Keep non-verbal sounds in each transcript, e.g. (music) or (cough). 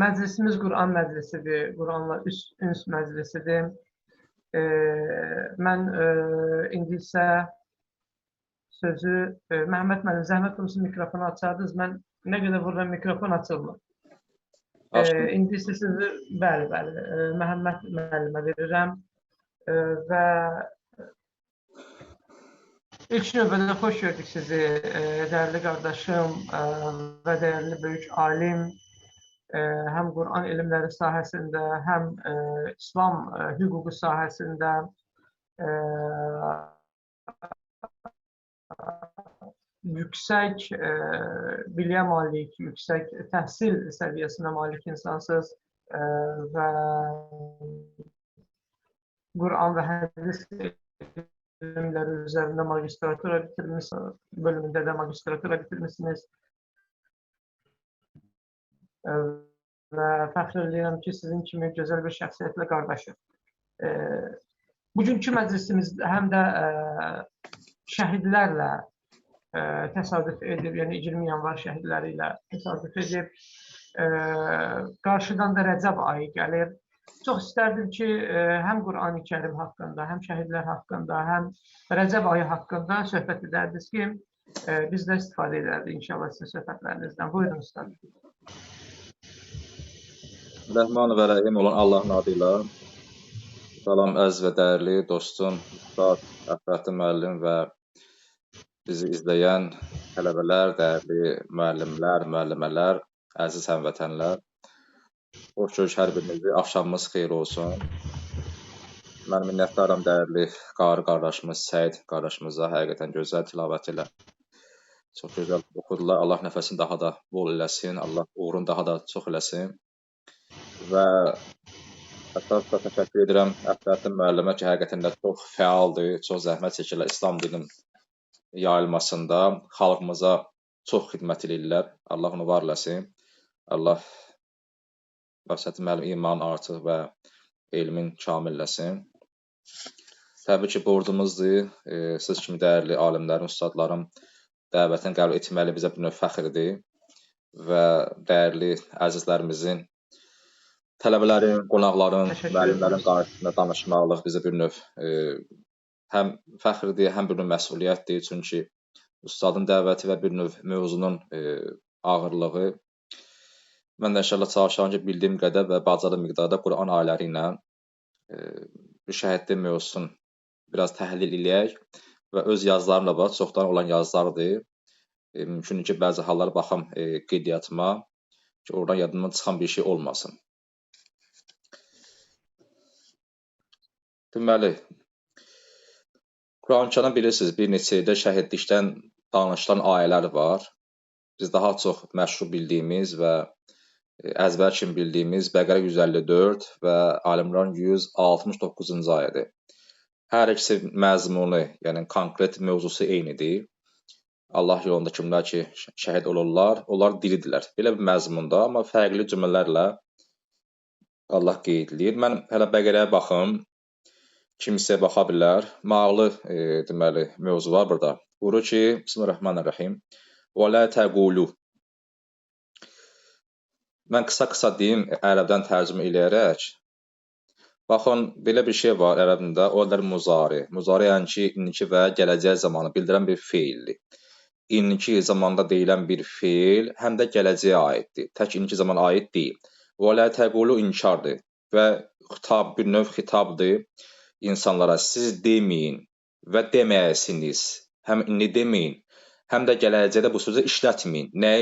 məclisimiz Quran məclisidir, Quranla üs, üns məclisidir. E, mən e, indi isə sözü e, Məhəmməd müəllim, zəhmət olmasa mikrofonu açardınız. Mən nə qədər vururam mikrofon açılmır. E, indi isə sözü bəli, bəli, e, Məhəmməd müəllimə verirəm e, və ilk növbədə xoş gördük sizi, e, dəyərli qardaşım e, və dəyərli böyük alim, e, həm Quran elmləri sahəsində, həm e, İslam e, hüququ sahəsində e, yüksək biliyə malik, yüksək təhsil səviyyəsinə malik insansınız və Quran və hədis elmləri üzərində magistratura bitirmisiniz, bölümündə də magistratura bitirmisiniz. Və fəxr edirəm ki, sizin kimi gözəl bir şəxsiyyətlə qardaşım. E, bugünkü məclisimiz həm də e, şəhidlərlə e, təsadüf edib, yəni 20 yanvar şəhidləri ilə təsadüf edib. E, qarşıdan da Rəcəb ayı gəlir. Çox istərdim ki, həm Qurani Kərim haqqında, həm şəhidlər haqqında, həm Rəcəb ayı haqqında söhbət edərdiniz ki, biz də istifadə edərdik inşallah sizin söhbətlərinizdən. Buyurun ustad. Rəhman və Rəhim olan Allahın adı ilə salam əziz və dəyərli dostum, Ustad Əfrəti müəllim və bizi izləyən tələbələr, dəyərli müəllimlər, müəllimələr, əziz həmvətənlər. Xoş gördük hər birinizi. Axşamınız xeyir olsun. Mən minnətdaram dəyərli qarı qardaşımız Səid qardaşımıza həqiqətən gözəl tilavət ilə. Çox gözəl oxudular. Allah nəfəsini daha da bol eləsin. Allah uğurunu daha da çox eləsin. Və əsasda təşəkkür edirəm Əfrətin müəllimə ki, həqiqətən də çox fəaldır, çox zəhmət çəkirlər İslam dilinin yayılmasında, xalqımıza çox xidmət edirlər. Allah onu var eləsin. Allah Əfrətin müəllim iman artıq və elmin kamilləsin. Təbii ki, borcumuzdur. E, siz kimi dəyərli alimlərin, ustadların dəvətini qəbul etməli bizə bir növ fəxrdir və dəyərli əzizlərimizin tələbələrin, qonaqların, müəllimlərin qarşısında danışmaqlıq bizə bir növ e, həm fəxrdir, həm bir növ məsuliyyətdir. Çünki ustadın dəvəti və bir növ mövzunun e, ağırlığı mən də inşallah çalışacağam ki, bildiyim qədər və bacardığım miqdarda Quran ayələri ilə e, şəhidlik mövzusunu biraz təhlil eləyək və öz yazılarımla var, çoxdan olan yazılardır. E, mümkündür ki, bəzi hallar baxam e, qeydiyyatma ki, oradan yadımdan çıxan bir şey olmasın. Deməli, Quran-Kərimdə bilirsiniz, bir neçə yerdə şəhidlikdən danışılan ayələr var. Biz daha çox məşhur bildiyimiz və e, əzbər kimi bildiyimiz Bəqərə 154 və Ali İmran 169-cu ayədir. Hər ikisi məzmunu, yəni konkret mövzusu eynidir. Allah yolunda kimlər ki şəhid olurlar, onlar diridirlər. Belə bir məzmunda, amma fərqli cümlələrlə Allah qeyd edir. Mən hələ Bəqərəyə baxım. Kimsə baxa bilər. Mağlı e, deməli mövzu var burada. Buyurur ki, Bismillahirrahmanirrahim. Və la təqulu. Mən qısa-qısa deyim ərəbdən tərcümə eləyərək. Baxın, belə bir şey var ərəbində, o da muzari. Muzari yəni ki, indiki və gələcək zamanı bildirən bir feildir. İndiki zamanda deyilən bir feil həm də gələcəyə aiddir. Tək indiki zaman aid deyil. Və la təqulu inkardır və xitab bir növ xitabdır insanlara siz deməyin və deməyəsiniz. Həm indi deməyin, həm də gələcəkdə bu sözü işlətməyin. Nə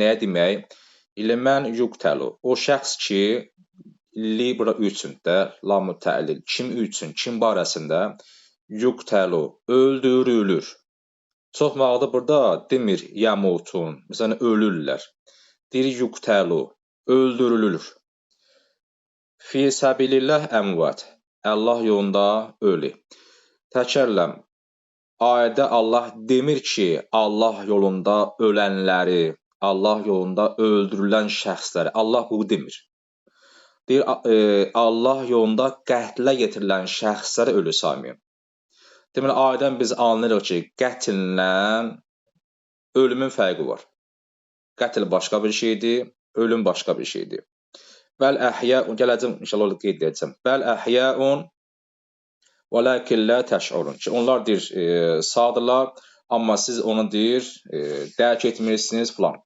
nəyə demək? İlə mən yuqtəlu. O şəxs ki, li bura üçün də lamu təlil. Kim üçün, kim barəsində yuqtəlu öldürülür. Çox vaxtı burada demir yamutun, məsələn ölürlər. Deyir yuqtəlu öldürülür. Fi səbilillah əmvat. Allah yolunda ölü. Təkərləm. Ayədə Allah demir ki, Allah yolunda ölənləri, Allah yolunda öldürülən şəxsləri. Allah bu demir. Deyir e, Allah yolunda qətlə yetirilən şəxsləri ölü saymayın. Deməli ayədən biz anlayırıq ki, qətlə ölümün fərqi var. Qətl başqa bir şeydir, ölüm başqa bir şeydir. Bəl əhyaun gələcəm inşallah qeyd edəcəm. Bəl əhyaun vəlakin la təşurun. Ki onlar deyir e, sağdırlar, amma siz onu deyir e, dərk etmirsiniz falan.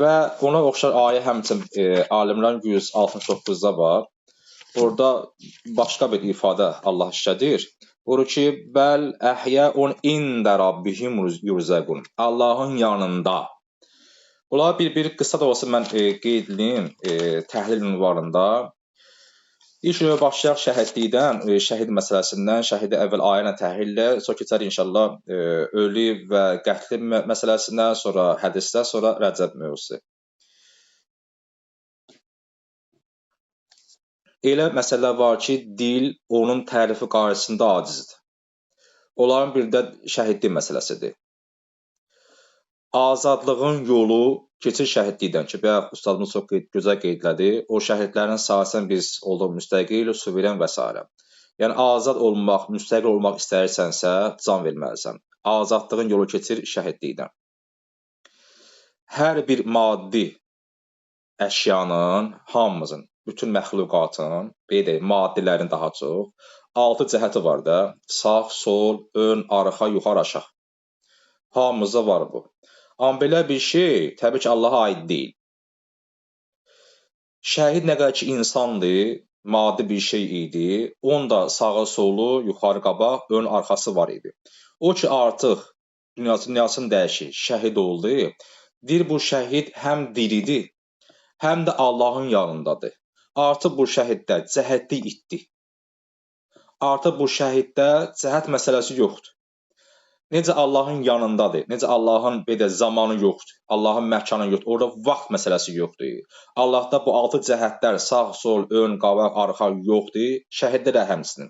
Və ona oxşar ayə həmçinin e, Alimran 169-da var. Orada başqa bir ifadə Allah işlədir. Buyurur ki, bəl əhyaun ində rabbihim yurzaqun. Allahın yanında Bunlar bir-bir qısa da olsa mən e, qeyd edeyim e, təhlil ünvanında. İlk növbə başlayaq şəhidlikdən, e, şəhid məsələsindən, şəhidi əvvəl ayə ilə təhlillə, sonra keçər inşallah e, ölü və qətli məsələsindən, sonra hədislər, sonra Rəcəb mövzusu. Elə məsələlər var ki, dil onun tərifi qarşısında acizdir. Onların bir də şəhidlik məsələsidir azadlığın yolu keçir şəhidlikdən ki, bayaq ustadımız çox qeyd, gözəl qeydlədi. O şəhidlərin sayəsində biz olduq müstəqil, suveren və s. Yəni azad olmaq, müstəqil olmaq istəyirsənsə, can verməlisən. Azadlığın yolu keçir şəhidlikdən. Hər bir maddi əşyanın, hamımızın, bütün məxluqatın, belə deyək, maddilərin daha çox altı cəhəti var da. Sağ, sol, ön, arxa, yuxarı, aşağı. Hamımızda var bu. Amma belə bir şey təbii ki, Allaha aid deyil. Şəhid nə qədər ki insandır, maddi bir şey idi, onun da sağı, solu, yuxarı, qabaq, ön, arxası var idi. O ki artıq dünyası, dünyasını dəyişir, şəhid oldu. Deyir bu şəhid həm diridir, həm də Allahın yanındadır. Artıq bu şəhiddə cəhətlik itdi. Artıq bu şəhiddə cəhət məsələsi yoxdur. Necə Allahın yanındadır, necə Allahın belə zamanı yoxdur, Allahın məkanı yoxdur, orada vaxt məsələsi yoxdur. Allahda bu altı cəhətlər sağ, sol, ön, qabaq, arxa yoxdur. Şəhiddə də həmçinin.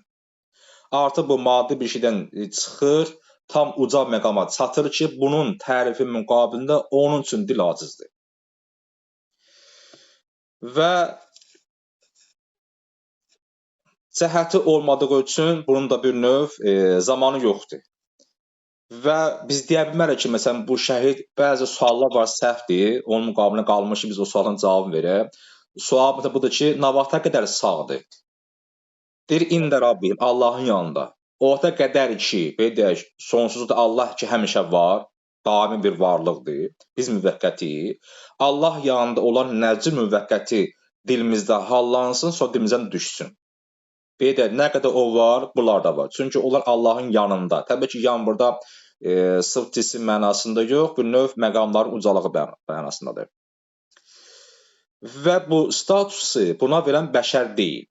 Artıq bu maddi bir şeydən çıxır, tam uca məqama çatır ki, bunun tərifi müqabilində onun üçün dil acizdir. Və cəhəti olmadığı üçün bunun da bir növ e, zamanı yoxdur. Və biz deyə bilmərik ki, məsələn, bu şəhid bəzi suallar var səhvdir, onun müqabilində qalmış biz o sualın cavabını verək. Sual məsələn budur ki, nə vaxta qədər sağdır? Deyir, ində Rabbim, Allahın yanında. O vaxta qədər ki, belə deyək, sonsuzdur Allah ki, həmişə var, daimi bir varlıqdır. Biz müvəqqətiyik. Allah yanında olan nəcib müvəqqəti dilimizdə hallansın, sonra dilimizdən düşsün. Belə deyək, nə qədər o var, bunlar da var. Çünki onlar Allahın yanında. Təbii ki, yan burada e, sırf cisim mənasında yox, bu növ məqamların ucalığı mənasındadır. Və bu statusu buna verən bəşər deyil.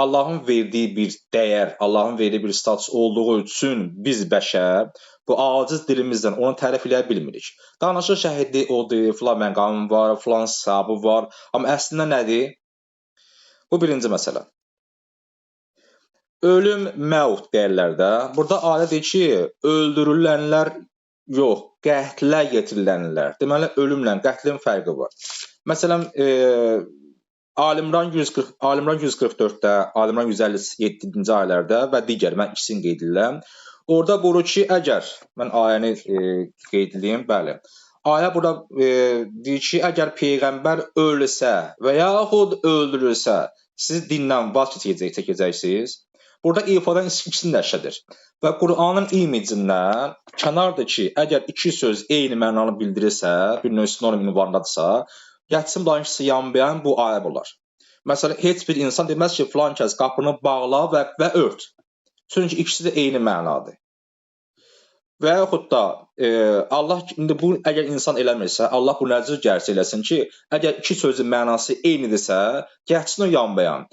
Allahın verdiyi bir dəyər, Allahın verdiyi bir status olduğu üçün biz bəşər bu aciz dilimizdən onu tərif eləyə bilmirik. Danışır şəhidlik odur, filan məqamı var, filan savabı var, amma əslində nədir? Bu birinci məsələ. Ölüm məut deyirlər də. Burada ayə deyir ki, öldürülənlər yox, qətlə yetirilənlər. Deməli ölümlə qətlin fərqi var. Məsələn, e, Alimran 140 Alimran 144-də, Alimran 157-ci ayələrdə və digər mən ikisini qeyd edirəm. Orada buyurur ki, əgər mən ayəni e, qeyd edeyim, bəli. Ayə burada e, deyir ki, əgər peyğəmbər ölsə və yaxud öldürülsə, siz dindən vaz keçəcəksiniz. Burada ifadən ikisini də işlədir. Və Qur'anın imicindən kənardır ki, əgər iki söz eyni mənanı bildirirsə, bir növ sinonim ünvanındadırsa, bunların ikisi yanmayan bu ayə olar. Məsələn, heç bir insan deməz ki, filan kəs qapını bağla və, və ört. Çünki ikisi də eyni mənadır. Və yaxud da e, Allah indi bu əgər insan eləmirsə, Allah bu nəcür gərsi eləsin ki, əgər iki sözün mənası eynidirsə, gəlsin o yanmayan.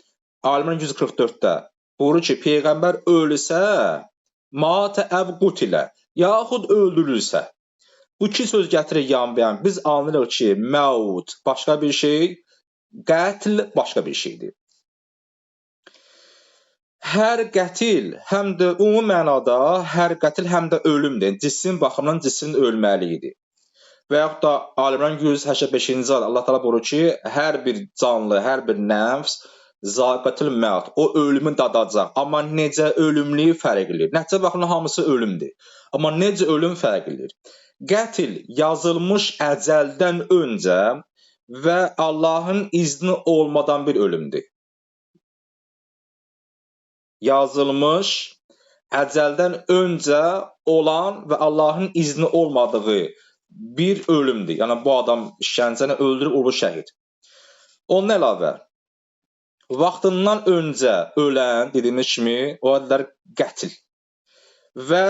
Alimlərin 144-də buyurur ki, peyğəmbər ölsə, matə əv qutilə, yaxud öldürülsə. Bu iki söz gətirir yanbayan. Biz anlayırıq ki, məut başqa bir şey, qətl başqa bir şeydir. Hər qətil həm də ümumi mənada hər qətil həm də ölümdür. Cisim baxımından cisim ölməlidir. Və yaxud da Alimran 185-ci ayədə Allah Taala buyurur ki, hər bir canlı, hər bir nəfs Zaqətül məut. O ölümü dadacaq. Amma necə ölümlüyü fərqlidir. Nəticə baxımından hamısı ölümdür. Amma necə ölüm fərqlidir. Qətl yazılmış əcəldən öncə və Allahın izni olmadan bir ölümdür. Yazılmış, əcəldən öncə olan və Allahın izni olmadığı bir ölümdür. Yəni bu adam işgəncəni öldürüb o bu şəhid. Ondan əlavə vaxtından öncə ölən dediyimiz kimi o adlar qətl və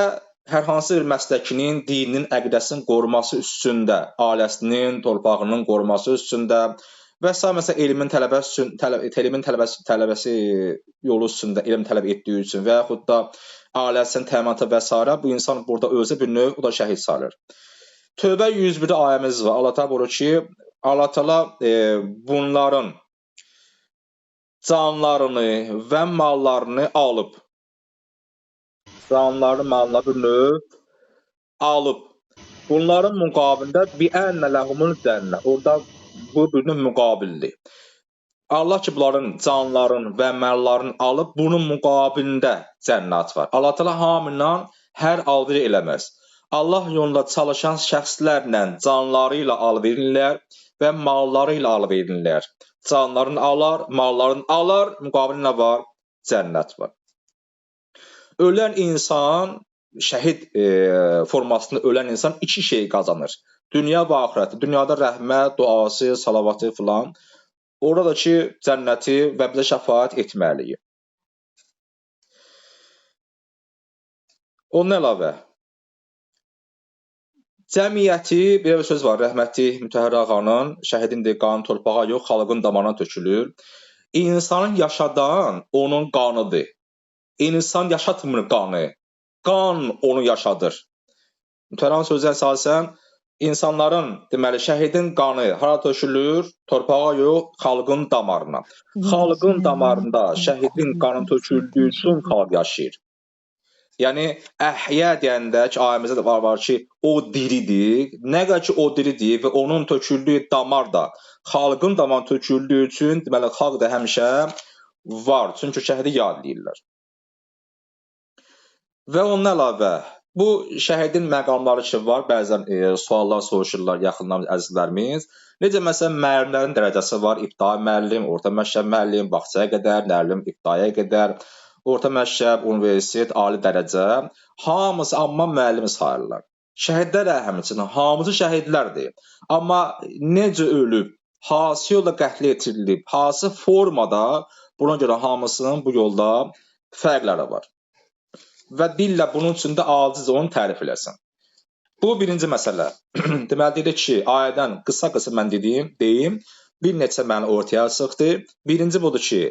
hər hansı bir məsləkinin, dininin, əqidəsinin qoruması üstündə, ailəsinin, torpağının qoruması üstündə və s. məsələn elmin tələbəsi üçün tələb elmin tələbəsi tələbəsi yolu üstündə elm tələb etdiyi üçün və yaxud da ailəsinin təminatı və s. bu insan burada özü bir növ o da şəhid sayılır. Tövbə 101-də ayəmiz var. Allah Təala buyurur ki, Allah Təala e, bunların canlarını və mallarını alıb canlarını, mallarını alıb bunların müqabilində bi ənə ləhumul cənnə. Orada bu bir növ müqabildir. Allah ki bunların canlarını və mallarını alıb bunun müqabilində cənnət var. Allah Təala hamından hər alver eləməz. Allah yolunda çalışan şəxslərlə canları ilə alverirlər və malları ilə alverirlər. Canlarını alar, mallarını alar, müqabilində nə var? Cənnət var. Ölən insan şəhid e, formasında ölən insan iki şey qazanır. Dünya və axirətdə. Dünyada rəhmət, duası, salavatı filan. Orada da ki, cənnəti və bizə şəfaət etməliyi. Ondan əlavə cəmiyyəti belə bir söz var, rəhmətli Mütəhhir ağanın, şəhidin də qanı torpağa yox, xalqın damarına tökülür. İnsanın yaşadan onun qanıdır. İnsan yaşatmır qanı. Qan onu yaşadır. Mütəran sözə əsasən insanların, deməli, şəhidin qanı hara tökülür? Torpağa yox, xalqın damarına. Xalqın damarında şəhidin qanı töküldüyü üçün xalq yaşayır. Yəni əhya deyəndə ki, ayəmizdə də var, var ki, o diridir. Nə qədər ki o diridir və onun töküldüyü damar da xalqın damarına töküldüyü üçün, deməli, xalq da həmişə var. Çünki şəhidi yad edirlər. Və ondan əlavə bu şəhidin məqamları ki var, bəzən e, suallar soruşurlar yaxınlarımız, əzizlərimiz. Necə məsələn müəllimlərin dərəcəsi var, ibtidai müəllim, orta məktəb müəllim, bağçaya qədər, müəllim ibtidaiyə qədər, orta məktəb, universitet, ali dərəcə, hamısı amma müəllimi sayırlar. Şəhidlər həmçinin hamısı şəhidlərdir. Amma necə ölüb, hansı yolla qətl etirilib, hansı formada buna görə hamısının bu yolda fərqləri var və dillə bunun üçün də aciz onu tərif eləsin. Bu birinci məsələ. (clears throat) Deməli dedik ki, ayədən qısa-qısa mən dediyim, deyim, bir neçə məni ortaya çıxdı. Birinci budur ki,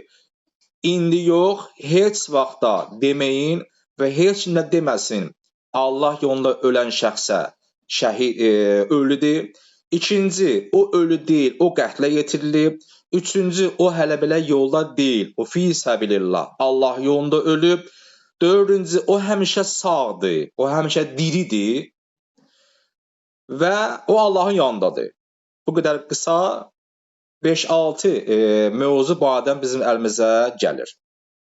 indi yox, heç vaxtda deməyin və heç də deməsin Allah yolunda ölən şəxsə şəhid e, ölüdür. İkinci, o ölü deyil, o qətlə yetirilib. Üçüncü, o hələ belə yolda deyil, o fi səbilillah. Allah yolunda ölüb. Dördüncü, o həmişə sağdır, o həmişə diridir və o Allahın yanındadır. Bu qədər qısa 5-6 e, mövzu bu adam bizim əlimizə gəlir.